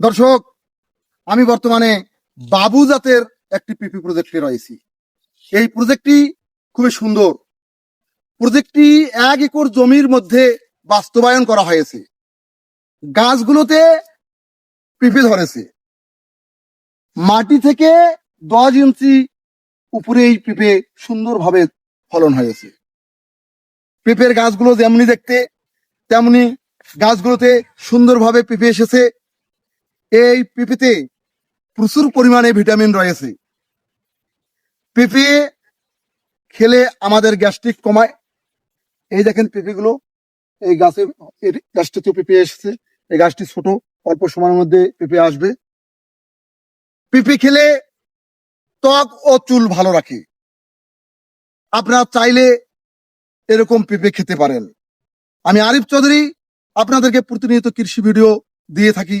দর্শক, আমি বর্তমানে বাবু জাতের একটি পিপি প্রজেক্টে রয়েছি। এই প্রজেক্টটি খুবই সুন্দর। প্রজেক্টটি এক একর জমির মধ্যে বাস্তবায়ন করা হয়েছে। গাছগুলোতে পিপি ধরেছে। মাটি থেকে দশ ইঞ্চি উপরে এই পেঁপে সুন্দরভাবে ফলন হয়েছে। পেঁপের গাছগুলো যেমনি দেখতে, তেমনি গাছগুলোতে সুন্দরভাবে পেঁপে এসেছে। এই পেঁপেতে প্রচুর পরিমাণে ভিটামিন রয়েছে। পেঁপে খেলে আমাদের গ্যাস্ট্রিক কমায়। এই দেখেন পেঁপেগুলো এই গাছে এর গাছটিতে পেঁপে এসেছে। এই গাছটি ছোট, অল্প সময়ের মধ্যে পেঁপে আসবে। পেঁপে খেলে ত্বক ও চুল ভালো রাখে। আপনারা চাইলে এরকম পেঁপে খেতে পারেন। আমি আরিফ চৌধুরী, আপনাদেরকে প্রতিনিয়ত কৃষি ভিডিও দিয়ে থাকি।